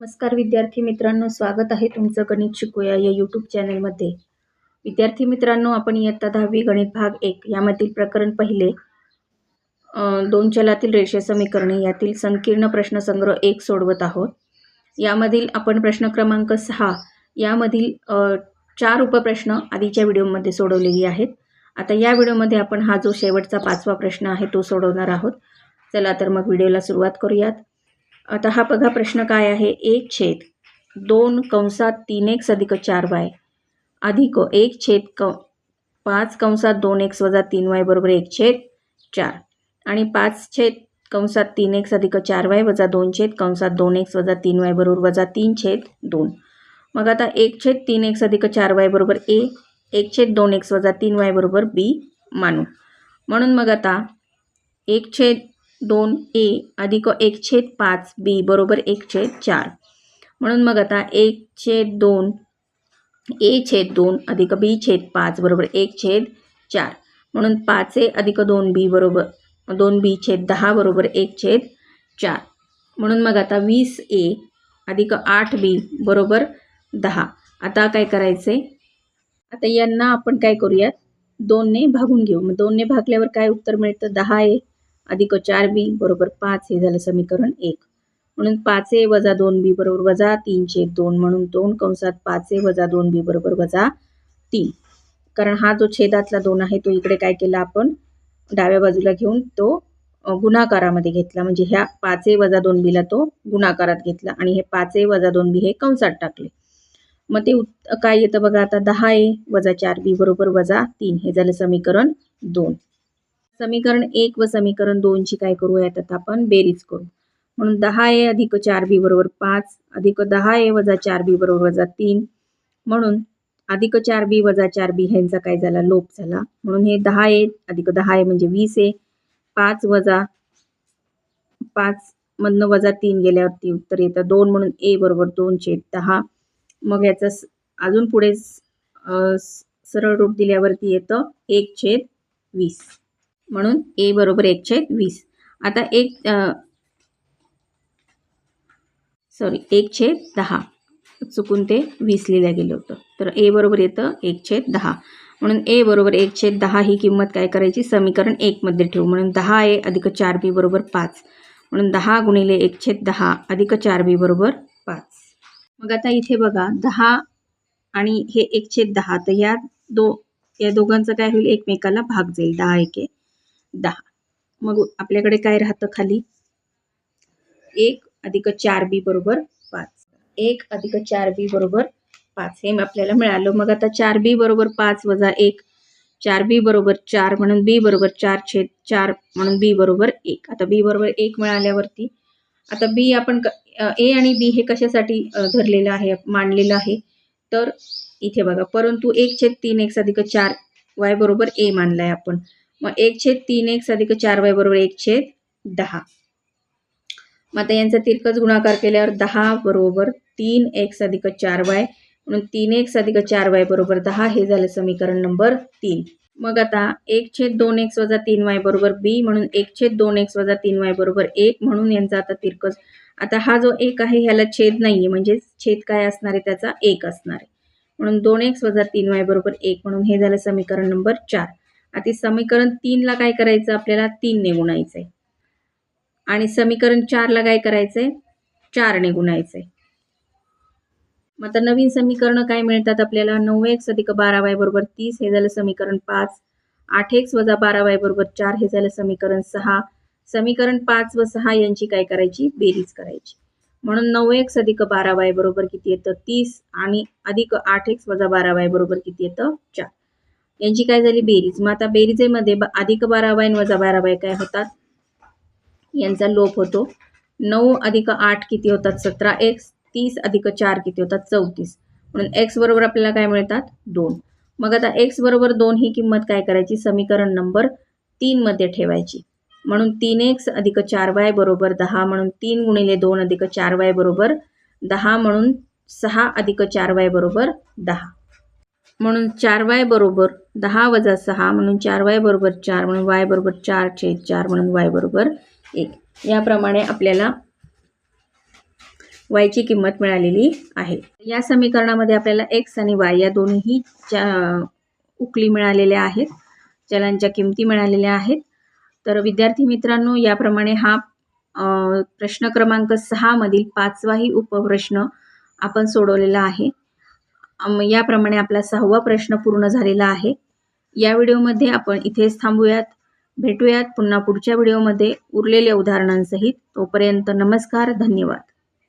नमस्कार विद्यार्थी मित्रांनो स्वागत आहे तुमचं गणित शिकूया या यूट्यूब चॅनलमध्ये विद्यार्थी मित्रांनो आपण इयत्ता दहावी गणित भाग एक यामधील प्रकरण पहिले. दोन चलातील रेषे समीकरणे यातील संकीर्ण प्रश्नसंग्रह एक सोडवत आहोत. यामधील आपण प्रश्न क्रमांक सहा यामधील चार उपप्रश्न आधीच्या व्हिडिओमध्ये सोडवलेली आहेत. आता या व्हिडिओमध्ये आपण हा जो शेवटचा पाचवा प्रश्न आहे तो सोडवणार आहोत. चला तर मग व्हिडिओला सुरुवात करूयात. आता हा बघा प्रश्न काय आहे. एक छेद दोन कंसात तीन एक्स अधिक चार वाय. अधिक एक छेद क पाच कंसात दोन एक्स वजा तीन वाय बरोबर एक छेद चार. आणि पाच छेद कंसात तीन एक्स अधिक चार वाय वजा दोन छेद कंसात दोन एक्स वजा तीन वाय बरोबर वजा तीन छेद दोन. मग आता एक छेद तीन एक्स अधिक चार वाय बरोबर ए एक छेद दोन एक्स वजा तीन वाय बरोबर बी मानू. म्हणून मग आता एक छेद दोन ए अधिक एक छेद पाच बी बरोबर एक छेद चार. म्हणून मग आता एक छेद दोन ए छेद दोन अधिक बी छेद पाच बरोबर एक छेद चार. म्हणून पाच ए अधिक दोन बी बरोबर दोन बी छेद दहा बरोबर एक छेद चार. म्हणून मग आता वीस ए अधिक आठ बी बरोबर दहा. आता काय करायचं आहे आता यांना आपण काय करूयात? दोनने भागून घेऊ. मग दोनने भागल्यावर काय उत्तर मिळतं? दहा ए. अधिक चार बी बरोबर पाच हे झालं समीकरण एक. म्हणून पाच ए वजा दोन बी बरोबर वजा तीन छेद दोन म्हणून दोन कंसात पाच ए वजा दोन बी बरोबर वजा तीन. कारण हा जो छेदातला दोन आहे तो इकडे काय केला आपण? डाव्या बाजूला घेऊन तो गुणाकारामध्ये घेतला. म्हणजे ह्या पाच ए वजा दोन बीला तो गुणाकारात घेतला आणि हे पाच ए वजा दोन बी हे कंसात टाकले. मग ते काय येतं बघा आता? दहा ए वजा चार बी बरोबर वजा तीन हे झालं समीकरण दोन. समीकरण एक व समीकरण दोनची काय करू यात आता आपण बेरीज करू. म्हणून दहा ए अधिक चार बी बरोबर पाच अधिक दहा ए वजा चार बी बरोबर वजा तीन. म्हणून अधिक चार बी वजा चार बी ह्यांचा काय झाला? लोप झाला. म्हणून हे दहा ए अधिक दहा ए म्हणजे वीस ए. पाच वजा पाच मधनं वजा तीन गेल्यावरती उत्तर येतं. दोन म्हणून ए बरोबर दोन छेद दहा. मग याचं स- अजून पुढे स- स- सरळ रूप दिल्यावरती येतं एक छेद वीस. म्हणून ए बरोबर एकशे वीस. आता एक सॉरी एक छेद दहा. चुकून ते वीस लिहिलं गेलं होतं. तर ए बरोबर येतं एक छेद दहा. म्हणून ए बरोबर एक छेद दहा ही किंमत काय करायची? समीकरण एकमध्ये ठेवू. म्हणून दहा ए अधिक चार बी बरोबर पाच. म्हणून दहा गुणिले एक छेद दहा अधिक चार बी बरोबर पाच. मग आता इथे बघा दहा आणि हे एक छेद दहा. तर या दो या दोघांचं काय होईल? एकमेकाला भाग जाईल. दहा एके. दहा. मग आपल्याकडे काय राहतं खाली? एक अधिक चार बी बरोबर पाच. एक अधिक चार बी बरोबर पाच. हे आपल्याला मिळालं. मग आता चार बी बरोबर पाच वजा एक. चार बी बरोबर चार म्हणून बी बरोबर चार छेद चार म्हणून बी बरोबर एक. आता बी बरोबर एक मिळाल्यावरती आता बी आपण ए आणि बी हे कशासाठी धरलेलं आहे मांडलेलं आहे? तर इथे बघा. परंतु एक छेद तीन एक्स अधिक चार वाय बरोबर ए मानलाय आपण. मग एक छेद तीन एक्स अधिक चार वाय बरोबर एक छेद दहा. मग आता यांचा तिरकस गुणाकार केल्यावर दहा बरोबर तीन एक्स अधिक चार वाय म्हणून तीन एक्स अधिक चार वाय बरोबर दहा हे झालं समीकरण नंबर तीन. मग आता एक छेद दोन एक्स वजा तीन वाय बरोबर बी म्हणून एक छेद दोन एक्स वजा तीन वाय बरोबर एक म्हणून यांचा आता तिरकस. आता हा जो एक आहे ह्याला छेद नाही आहे म्हणजेच छेद काय असणार आहे? त्याचा एक असणार आहे. म्हणून दोन एक्स वजा तीन वाय बरोबर एक म्हणून हे झालं समीकरण नंबर चार. आता समीकरण तीनला काय करायचं? आपल्याला तीनने गुणायचं आहे आणि समीकरण चारला काय करायचं आहे चारने गुणायचं आहे मग आता नवीन समीकरणं काय मिळतात आपल्याला? नऊ एक्स अधिक बारा वाय बरोबर तीस हे झालं समीकरण पाच. आठ एक्स वजा बारा वाय बरोबर चार हे झालं समीकरण सहा. समीकरण पाच व सहा यांची काय करायची? बेरीज करायची. म्हणून नऊ एक्स अधिक बारा वाय बरोबर किती येतं? तीस. आणि अधिक आठ एक्स वजा बारा वाय बरोबर किती येतं? चार. यांची काय झाली? बेरीज. मग आता बेरीजेमध्ये ब- अधिक बारा वजा बारा बाय काय होतात? यांचा लोप होतो. नऊ अधिक आठ किती होतात? सतरा. एक्स तीस अधिक चार किती होतात? चौतीस. म्हणून एक्स बरोबर आपल्याला काय मिळतात? दोन. मग आता एक्स बरोबर दोन ही किंमत काय करायची? समीकरण नंबर तीनमध्ये ठेवायची. म्हणून तीन एक्स अधिक चार वाय बरोबर दहा. म्हणून तीन गुणिले दोन अधिक चार वाय बरोबर दहा. म्हणून सहा अधिक चार वाय बरोबर दहा. म्हणून चार वाय बरोबर दहा वजा सहा म्हणून चार वाय बरोबर चार म्हणून वाय बरोबर चार छेद चार म्हणून वाय बरोबर एक. याप्रमाणे आपल्याला वायची किंमत मिळालेली आहे. या समीकरणामध्ये आपल्याला एक्स आणि वाय या दोन्ही च्या उकली मिळालेल्या आहेत. चलांच्या किमती मिळालेल्या आहेत. तर विद्यार्थी मित्रांनो याप्रमाणे हा प्रश्न क्रमांक सहामधील पाचवाही उपप्रश्न आपण सोडवलेला आहे. याप्रमाणे आपला सहावा प्रश्न पूर्ण झालेला आहे. या व्हिडिओमध्ये आपण इथेच थांबूयात. भेटूयात पुन्हा पुढच्या व्हिडिओमध्ये. उरलेल्या उदाहरणांसहित. तोपर्यंत नमस्कार धन्यवाद.